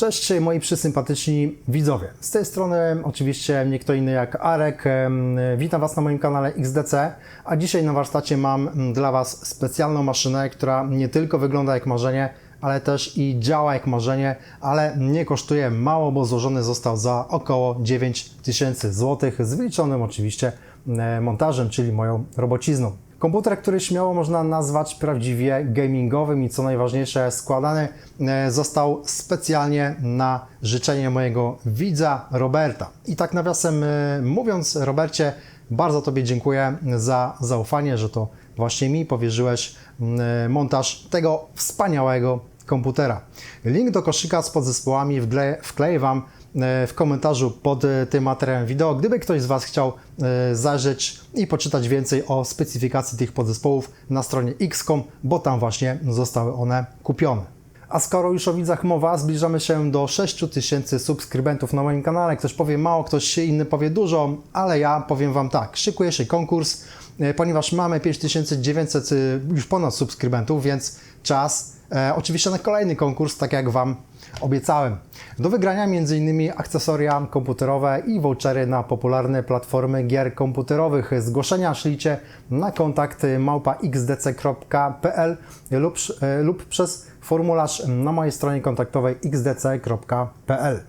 Cześć moi przysympatyczni widzowie. Z tej strony oczywiście nie kto inny jak Arek. Witam Was na moim kanale XDC, a dzisiaj na warsztacie mam mm, dla Was specjalną maszynę, która nie tylko wygląda jak marzenie, ale też i działa jak marzenie, ale nie kosztuje mało, bo złożony został za około 9000 zł, z wyliczonym oczywiście e, montażem, czyli moją robocizną. Komputer, który śmiało można nazwać prawdziwie gamingowym i co najważniejsze, składany e, został specjalnie na życzenie mojego widza Roberta. I tak nawiasem e, mówiąc, Robercie, bardzo Tobie dziękuję za zaufanie, że to właśnie mi powierzyłeś e, montaż tego wspaniałego komputera. Link do koszyka z podzespołami wkleję Wam w komentarzu pod e, tym materiałem wideo. Gdyby ktoś z Was chciał e, zajrzeć i poczytać więcej o specyfikacji tych podzespołów na stronie XCOM, bo tam właśnie zostały one kupione. A skoro już o widzach mowa, zbliżamy się do 6000 subskrybentów na moim kanale. Ktoś powie mało, ktoś inny powie dużo, ale ja powiem Wam tak, szykuje się konkurs, e, ponieważ mamy 5900 y, już ponad subskrybentów, więc czas e, oczywiście na kolejny konkurs, tak jak Wam obiecałem. Do wygrania m.in. akcesoria komputerowe i vouchery na popularne platformy gier komputerowych. Zgłoszenia szlicie na kontakt małpa.xdc.pl lub, e, lub przez formularz na mojej stronie kontaktowej xdc.pl.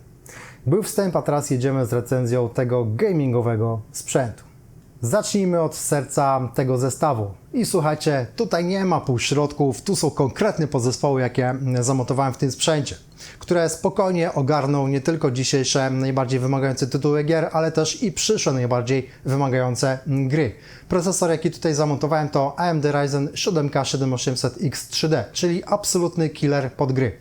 Był wstęp, a teraz jedziemy z recenzją tego gamingowego sprzętu. Zacznijmy od serca tego zestawu. I słuchajcie, tutaj nie ma półśrodków, tu są konkretne podzespoły, jakie zamontowałem w tym sprzęcie, które spokojnie ogarną nie tylko dzisiejsze najbardziej wymagające tytuły gier, ale też i przyszłe najbardziej wymagające gry. Procesor, jaki tutaj zamontowałem to AMD Ryzen 7 7800X3D, czyli absolutny killer pod gry.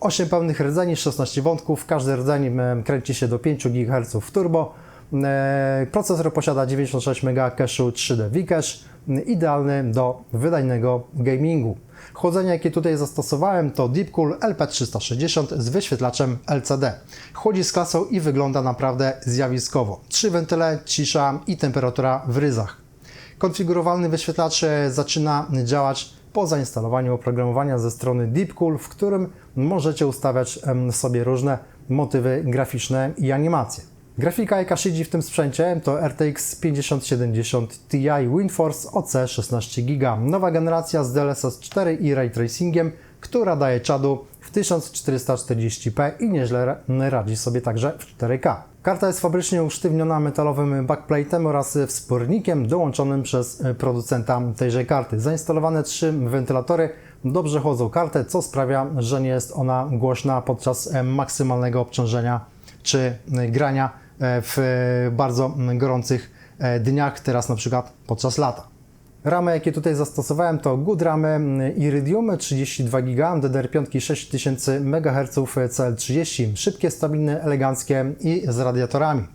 8 pełnych rdzeni, 16 wątków, każdy rdzeń kręci się do 5 GHz w turbo. E, Procesor posiada 96 MB cache'u 3D Vcache, idealny do wydajnego gamingu. Chłodzenie, jakie tutaj zastosowałem, to Deepcool LP360 z wyświetlaczem LCD. Chłodzi z klasą i wygląda naprawdę zjawiskowo. Trzy wentyle, cisza i temperatura w ryzach. Konfigurowalny wyświetlacz e, zaczyna działać po zainstalowaniu oprogramowania ze strony Deepcool, w którym możecie ustawiać sobie różne motywy graficzne i animacje. Grafika, jaka siedzi w tym sprzęcie, to RTX 5070 Ti WindForce OC 16 GB. Nowa generacja z DLSS 4 i Ray Tracingiem, która daje czadu w 1440p i nieźle ra- radzi sobie także w 4K. Karta jest fabrycznie usztywniona metalowym backplate'em oraz wspornikiem dołączonym przez producenta tejże karty. Zainstalowane trzy wentylatory dobrze chłodzą kartę, co sprawia, że nie jest ona głośna podczas maksymalnego obciążenia czy grania w e, bardzo m, gorących e, dniach, teraz na przykład podczas lata. Ramy, jakie tutaj zastosowałem, to Good Ramy mm, Iridium 32 GB, DDR5 6000 MHz CL30, szybkie, stabilne, eleganckie i z radiatorami.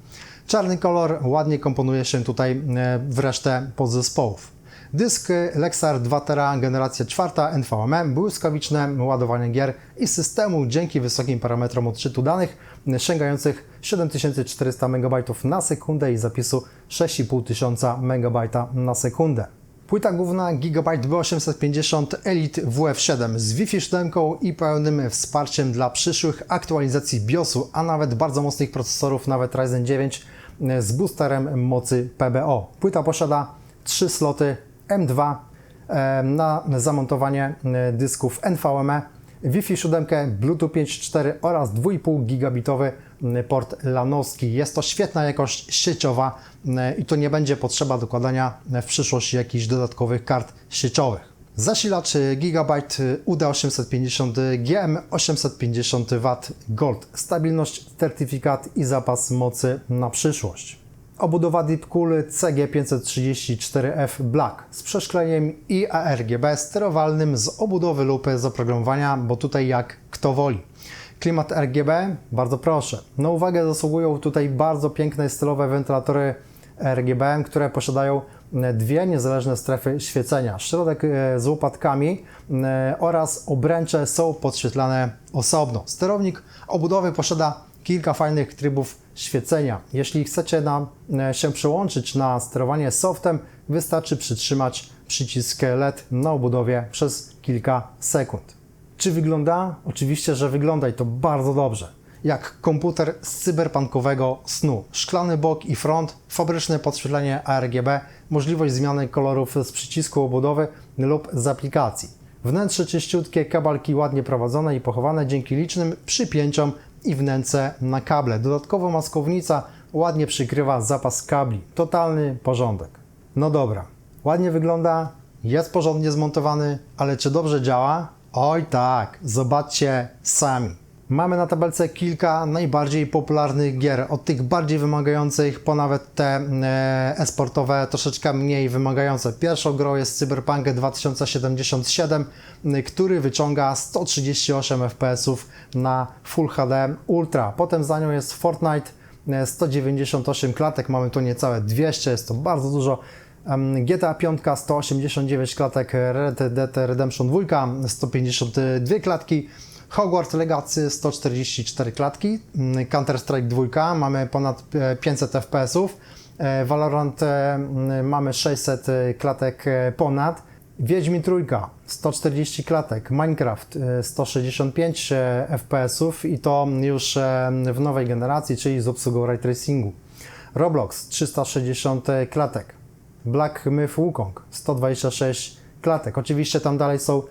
Czarny kolor ładnie komponuje się tutaj e, w resztę podzespołów. Dysk Lexar 2 Tera generacja 4 NVMe, błyskawiczne ładowanie gier i systemu dzięki wysokim parametrom odczytu danych sięgających 7400 MB na sekundę i zapisu 6500 MB na sekundę. Płyta główna Gigabyte B850 Elite WF7 z Wi-Fi 7 i pełnym wsparciem dla przyszłych aktualizacji BIOSu, a nawet bardzo mocnych procesorów, nawet Ryzen 9 z boosterem mocy PBO. Płyta posiada 3 sloty M2 e, na zamontowanie e, dysków NVMe, Wi-Fi 7, Bluetooth 5.4 oraz 2,5 gigabitowy port lanowski. Jest to świetna jakość sieciowa i to nie będzie potrzeba dokładania w przyszłości jakichś dodatkowych kart sieciowych. Zasilacz Gigabyte UD850 GM 850 W Gold. Stabilność, certyfikat i zapas mocy na przyszłość. Obudowa Deepcool CG534F Black z przeszkleniem i ARGB sterowalnym z obudowy lupy z oprogramowania, bo tutaj jak kto woli. Klimat RGB, bardzo proszę. Na uwagę zasługują tutaj bardzo piękne stylowe wentylatory RGB, które posiadają dwie niezależne strefy świecenia. Środek e, z łopatkami e, oraz obręcze są podświetlane osobno. Sterownik obudowy posiada kilka fajnych trybów świecenia. Jeśli chcecie na, e, się przełączyć na sterowanie softem, wystarczy przytrzymać przycisk LED na obudowie przez kilka sekund. Czy wygląda? Oczywiście, że wygląda i to bardzo dobrze. Jak komputer z cyberpunkowego snu. Szklany bok i front, fabryczne podświetlenie ARGB, możliwość zmiany kolorów z przycisku obudowy lub z aplikacji. Wnętrze czyściutkie, kabelki ładnie prowadzone i pochowane dzięki licznym przypięciom i wnętrze na kable. Dodatkowo maskownica ładnie przykrywa zapas kabli. Totalny porządek. No dobra, ładnie wygląda, jest porządnie zmontowany, ale czy dobrze działa? Oj tak, zobaczcie sami. Mamy na tabelce kilka najbardziej popularnych gier, od tych bardziej wymagających po nawet te e, esportowe troszeczkę mniej wymagające. Pierwszą grą jest Cyberpunk 2077, y, który wyciąga 138 fps na Full HD Ultra. Potem za nią jest Fortnite, e, 198 klatek, mamy tu niecałe 200, jest to bardzo dużo. GTA 5 189 klatek, Red Dead Redemption 2 152 klatki, Hogwarts Legacy 144 klatki, mm, Counter-Strike 2 mamy ponad e, 500 FPS-ów, e, Valorant e, mm, mamy 600 klatek e, ponad, Wiedźmin Trójka 140 klatek, Minecraft e, 165 e, FPS-ów i to już e, w nowej generacji, czyli z obsługą ray tracingu. Roblox 360 klatek, Black Myth Wukong 126 klatek. Oczywiście tam dalej są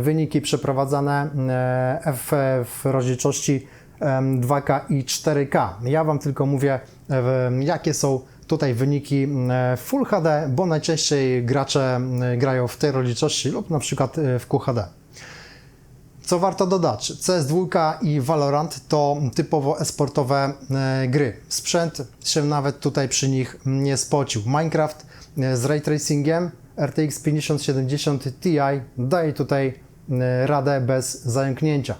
wyniki przeprowadzane e, w, w rozdzielczości em, 2K i 4K. Ja Wam tylko mówię, e, jakie są tutaj wyniki m, Full HD, bo najczęściej gracze m, grają w tej rozdzielczości lub na przykład e, w QHD. Co warto dodać? CS2 i Valorant to typowo esportowe e, gry. Sprzęt się nawet tutaj przy nich nie spocił. Minecraft e, z ray tracingiem RTX 5070 Ti daje tutaj e, radę bez zająknięcia.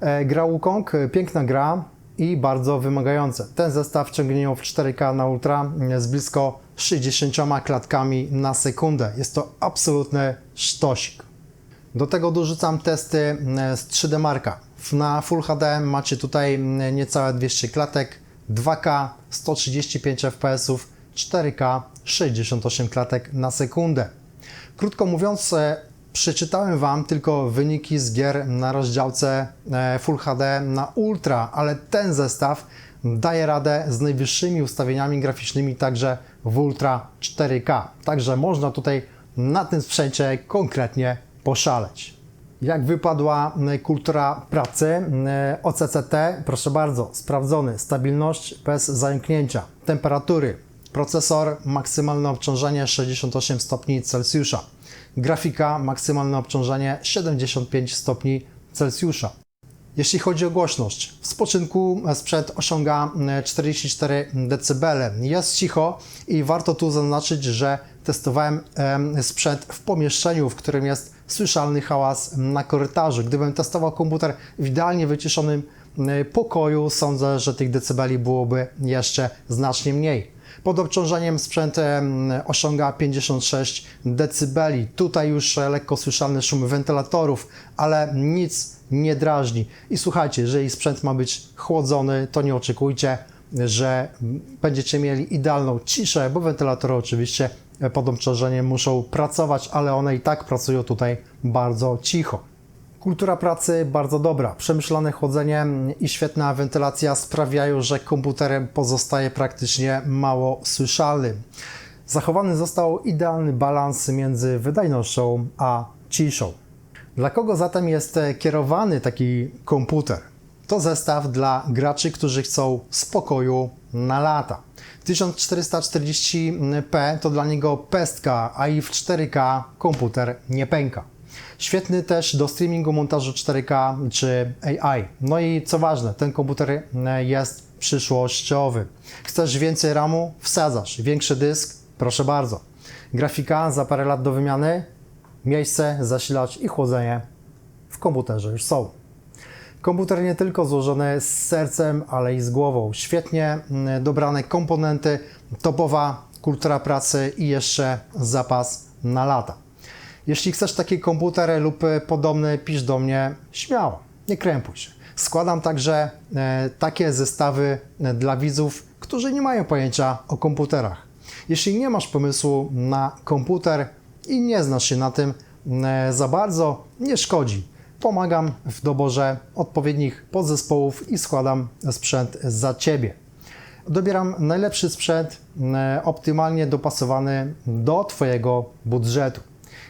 E, Gra Wukong, e, piękna gra i bardzo wymagające. Ten zestaw ciągnie w 4K na Ultra z blisko 60 klatkami na sekundę. Jest to absolutny sztosik. Do tego dorzucam testy z 3D Marka. Na Full HD macie tutaj niecałe 200 klatek, 2K 135 fps, 4K 68 klatek na sekundę. Krótko mówiąc, e, przeczytałem Wam tylko wyniki z gier na rozdziałce e, Full HD na Ultra, ale ten zestaw daje radę z najwyższymi ustawieniami graficznymi także w Ultra 4K. Także można tutaj na tym sprzęcie konkretnie poszaleć. Jak wypadła m, kultura pracy? OCCT, proszę bardzo, sprawdzony. Stabilność bez zająknięcia. Temperatury. Procesor, maksymalne obciążenie 68 stopni Celsjusza. Grafika, maksymalne obciążenie 75 stopni Celsjusza. Jeśli chodzi o głośność, w spoczynku sprzęt osiąga mm, 44 dB. Jest cicho i warto tu zaznaczyć, że testowałem em, sprzęt w pomieszczeniu, w którym jest słyszalny hałas na korytarzu. Gdybym testował komputer w idealnie wyciszonym mm, pokoju, sądzę, że tych decybeli byłoby jeszcze znacznie mniej. Pod obciążeniem sprzęt osiąga 56 dB. Tutaj już lekko słyszalny szum wentylatorów, ale nic nie drażni. I słuchajcie, jeżeli sprzęt ma być chłodzony, to nie oczekujcie, że będziecie mieli idealną ciszę, bo wentylatory oczywiście pod obciążeniem muszą pracować, ale one i tak pracują tutaj bardzo cicho. Kultura pracy bardzo dobra. Przemyślane chłodzenie i świetna wentylacja sprawiają, że komputer pozostaje praktycznie mało słyszalny. Zachowany został idealny balans między wydajnością a ciszą. Dla kogo zatem jest kierowany taki komputer? To zestaw dla graczy, którzy chcą spokoju na lata. 1440p to dla niego pestka, a i w 4K komputer nie pęka. Świetny też do streamingu, montażu 4K czy AI. No i co ważne, ten komputer e, jest przyszłościowy. Chcesz więcej RAMu? Wsadzasz. Większy dysk? Proszę bardzo. Grafika za parę lat do wymiany? Miejsce, zasilacz i chłodzenie w komputerze już są. Komputer nie tylko złożony z sercem, ale i z głową. Świetnie mm, dobrane komponenty, topowa kultura pracy i jeszcze zapas na lata. Jeśli chcesz taki komputer lub e, podobny, pisz do mnie śmiało, nie krępuj się. Składam także e, takie zestawy e, dla widzów, którzy nie mają pojęcia o komputerach. Jeśli nie masz pomysłu na komputer i nie znasz się na tym za bardzo, nie szkodzi. pomagam w doborze odpowiednich podzespołów i składam sprzęt za Ciebie. Dobieram najlepszy sprzęt, optymalnie dopasowany do Twojego budżetu.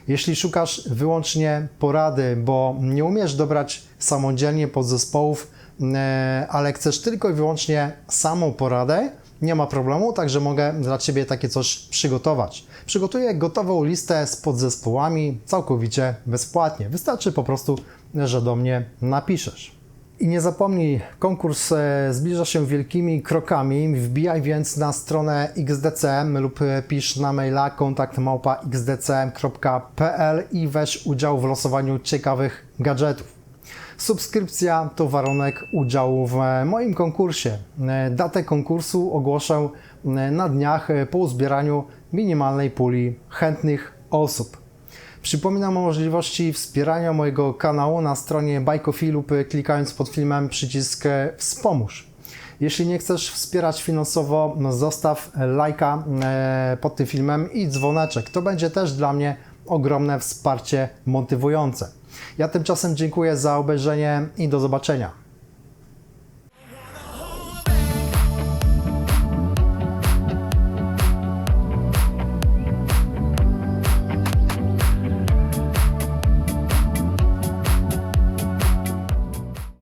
Jeśli szukasz wyłącznie porady, bo nie umiesz dobrać samodzielnie podzespołów, e, ale chcesz tylko i wyłącznie samą poradę, nie ma problemu, także mogę dla Ciebie takie coś przygotować. Przygotuję gotową listę z podzespołami całkowicie bezpłatnie. Wystarczy po prostu, że do mnie napiszesz. I nie zapomnij, konkurs e, zbliża się wielkimi krokami. Wbijaj więc na stronę XDCM lub pisz na maila kontaktmałpa.xdcm.pl i weź udział w losowaniu ciekawych gadżetów. Subskrypcja to warunek udziału w e, moim konkursie. E, Datę konkursu ogłoszę e, na dniach e, po uzbieraniu minimalnej puli chętnych osób. Przypominam o możliwości wspierania mojego kanału na stronie Bajkofi lub klikając pod filmem przycisk Wspomóż. Jeśli nie chcesz wspierać finansowo, no zostaw lajka e, pod tym filmem i dzwoneczek. To będzie też dla mnie ogromne wsparcie motywujące. Ja tymczasem dziękuję za obejrzenie i do zobaczenia.